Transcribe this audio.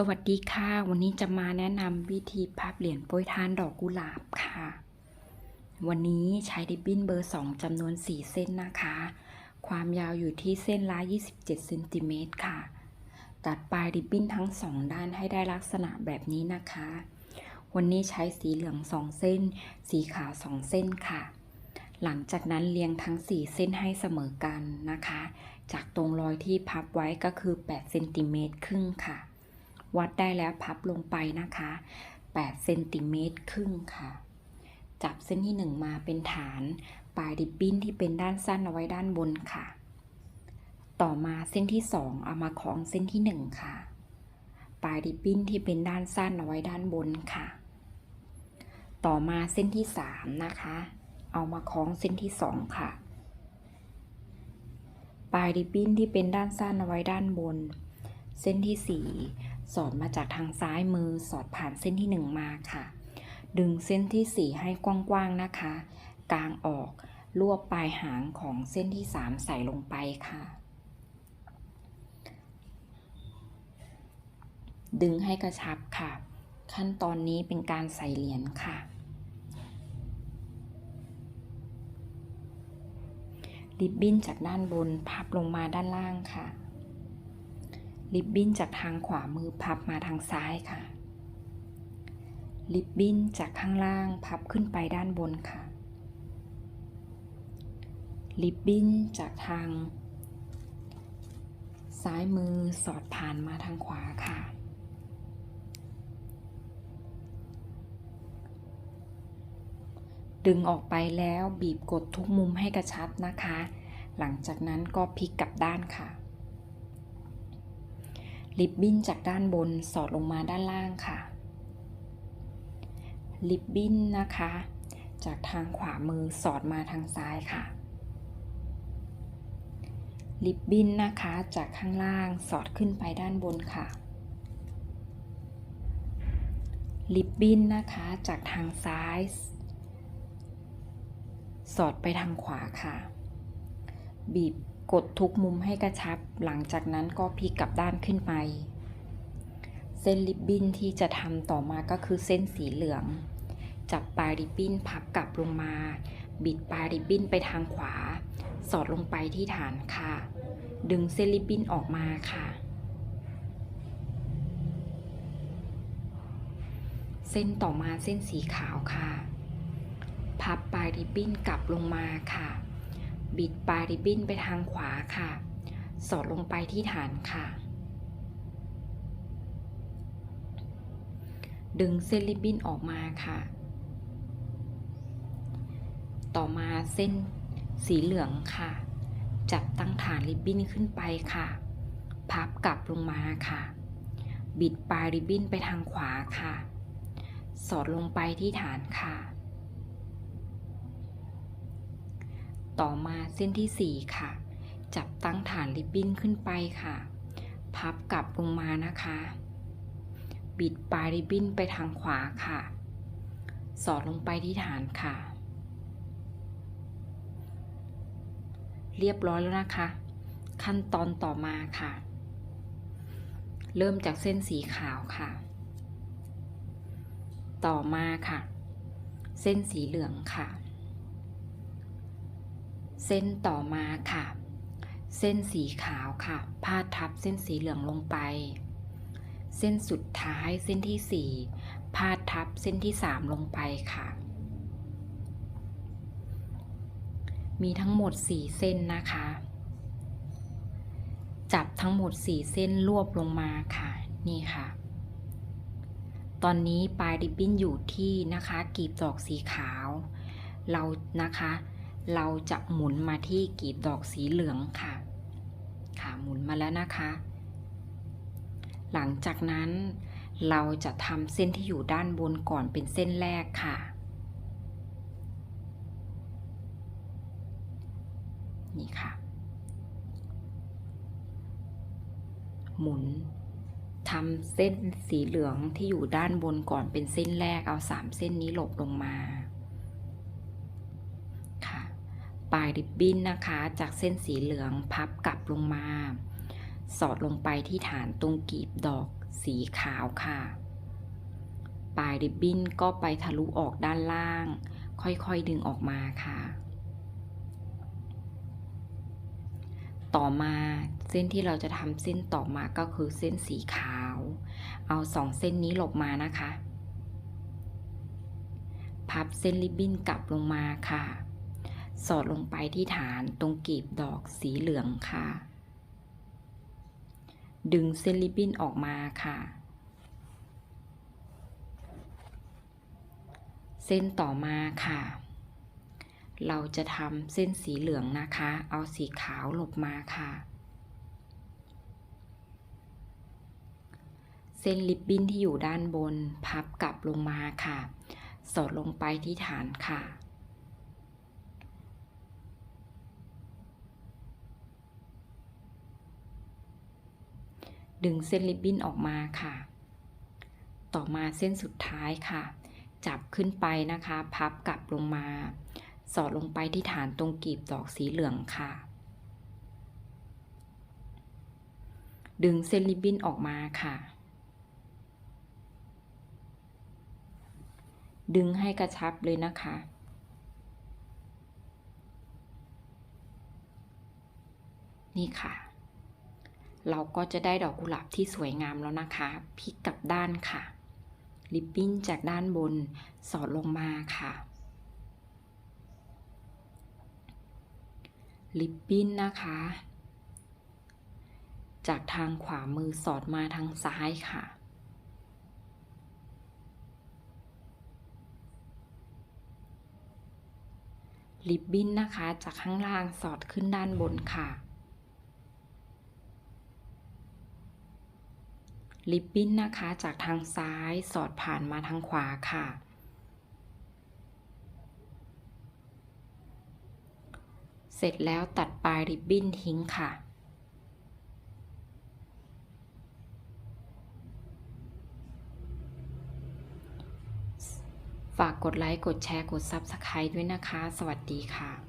สวัสดีค่ะ วันนี้จะมาแนะนำวิธีพับเหรียญโปรยทานดอกกุหลาบค่ะ วันนี้ใช้ริบบิ้นเบอร์ 2จำนวน 4 เส้นนะคะ ความยาวอยู่ที่เส้นละ27เซนติเมตรค่ะ ตัดปลายริบบิ้นทั้ง 2 ด้านให้ได้ลักษณะแบบนี้นะคะ วันนี้ใช้สีเหลือง 2 เส้น สีขาว 2 เส้นค่ะ หลังจากนั้นเรียงทั้ง 4 เส้นให้เสมอกันนะคะ จากตรงรอยที่พับไว้ก็คือ8เซนติเมตรครึ่งค่ะ วัดได้แล้วพับลงไปนะคะ8เซนติเมตรครึ่งค่ะ จับเส้นที่ 1 มาเป็นฐาน ปลายริบบิ้นที่เป็นด้านสั้นเอาไว้ด้านบนค่ะ ต่อมาเส้นที่ 2 เอามาคล้องเส้นที่ 1 ค่ะ ปลายริบบิ้นที่เป็นด้านสั้นเอาไว้ด้านบนค่ะ ต่อมาเส้นที่ 3 นะคะ เอามาคล้องเส้นที่ 2 ค่ะ ปลายริบบิ้นที่เป็นด้านสั้นเอาไว้ด้านบน เส้นที่ 4 สอดมาจากทางซ้ายมือสอดผ่านเส้นที่ 1 มาค่ะ ดึงเส้นที่ 4 ให้กว้างๆนะคะ กลางออกรวบปลายหางของเส้นที่ 3 ใส่ลงไปค่ะ ดึงให้กระชับค่ะ ขั้นตอนนี้เป็นการใส่เหรียญค่ะ ริบบิ้นจากด้านบนพับลงมาด้านล่างค่ะ ริบบิ้นจากทางขวามือพับมาทางซ้ายค่ะริบบิ้นจากข้างล่างพับขึ้นไปด้านบนค่ะริบบิ้นจากทาง ซ้ายมือสอดผ่านมาทางขวาค่ะ ดึงออกไปแล้วบีบกดทุกมุมให้กระชับนะคะ หลังจากนั้นก็พลิกกลับด้านค่ะ ริบบิ้นจากด้านบนสอดลงมาด้านล่างค่ะ ริบบิ้นนะคะ จากทางขวามือสอดมาทางซ้ายค่ะ ริบบิ้นนะคะจากข้างล่างสอดขึ้นไปด้านบนค่ะ ริบบิ้นนะคะจากทางซ้าย สอดไปทางขวาค่ะ บีบ กดทุกมุมให้กระชับ หลังจากนั้นก็พลิกกลับด้านขึ้นไป เส้นริบบิ้นที่จะทำต่อมาก็คือเส้นสีเหลือง จับปลายริบบิ้นพับกลับลงมา บิดปลายริบบิ้นไปทางขวา สอดลงไปที่ฐานค่ะ ดึงเส้นริบบิ้นออกมาค่ะ เส้นต่อมาเส้นสีขาวค่ะ พับปลายริบบิ้นกลับลงมาค่ะ บิดปลายริบบิ้นไปทางขวาค่ะ สอดลงไปที่ฐานค่ะ ดึงเส้นริบบิ้นออกมาค่ะ ต่อมาเส้นสีเหลืองค่ะ จับตั้งฐานริบบิ้นขึ้นไปค่ะ พับกลับลงมาค่ะ บิดปลายริบบิ้นไปทางขวาค่ะ สอดลงไปที่ฐานค่ะ ต่อมาเส้นที่ 4 ค่ะ จับตั้งฐานริบบิ้นขึ้นไปค่ะ พับกลับลงมานะคะ บิดปลายริบบิ้นไปทางขวาค่ะ สอดลงไปที่ฐานค่ะ เรียบร้อยแล้วนะคะ ขั้นตอนต่อมาค่ะ เริ่มจากเส้นสีขาวค่ะ ต่อมาค่ะ เส้นสีเหลืองค่ะ เส้นต่อมาค่ะ เส้นสีขาวค่ะ พาดทับเส้นสีเหลืองลงไป เส้นสุดท้ายเส้นที่4พาดทับเส้นที่3ลงไปค่ะ มีทั้งหมด4เส้นนะคะ จับทั้งหมด4เส้นรวบลงมาค่ะ นี่ค่ะตอนนี้ปลายริบบิ้นอยู่ที่นะคะกีบดอกสีขาว เรานะคะ เราจะหมุนมาที่กีบดอกสีเหลืองค่ะ ค่ะหมุนมาแล้วนะคะ หลังจากนั้นเราจะทำเส้นที่อยู่ด้านบนก่อนเป็นเส้นแรกค่ะ นี่ค่ะ หมุนทำเส้นสีเหลืองที่อยู่ด้านบนก่อนเป็นเส้นแรกเอาสามเส้นนี้หลบลงมา ค่ะ ป ลายริบบิ้นนะคะ จากเส้นสีเหลืองพับกลับลงมา สอดลงไปที่ฐานตรงกีบดอกสีขาวค่ะ ปลายริบบิ้นก็ไปทะลุออกด้านล่าง ค่อยๆดึงออกมาค่ะ ต่อมาเส้นที่เราจะทำเส้นต่อมาก็คือเส้นสีขาว เอาสองเส้นนี้หลบมานะคะ พับเส้นริบบิ้นกลับลงมาค่ะ สอดลงไปที่ฐานตรงกีบดอกสีเหลืองค่ะ ดึงเส้นริบบิ้นออกมาค่ะ เส้นต่อมาค่ะ เราจะทำเส้นสีเหลืองนะคะ เอาสีขาวหลบมาค่ะ เส้นริบบิ้นที่อยู่ด้านบนพับกลับลงมาค่ะ สอดลงไปที่ฐานค่ะ ดึงเส้นริบบิ้นออกมาค่ะ ต่อมาเส้นสุดท้ายค่ะ จับขึ้นไปนะคะ พับกลับลงมา สอดลงไปที่ฐานตรงกีบดอกสีเหลืองค่ะ ดึงเส้นริบบิ้นออกมาค่ะ ดึงให้กระชับเลยนะคะนี่ค่ะ เราก็จะได้ดอกกุหลาบที่สวยงามแล้วนะคะพลิกกลับด้านค่ะ ริบบิ้นจากด้านบนสอดลงมาค่ะ ริบบิ้นนะคะ จากทางขวามือสอดมาทางซ้ายค่ะริบบิ้นนะคะ จากข้างล่างสอดขึ้นด้านบนค่ะ ริบบิ้นนะคะจากทางซ้ายสอดผ่านมาทางขวาค่ะ เสร็จแล้วตัดปลายริบบิ้นทิ้งค่ะ ฝากกดไลค์ กดแชร์ กด Subscribe ด้วยนะคะ สวัสดีค่ะ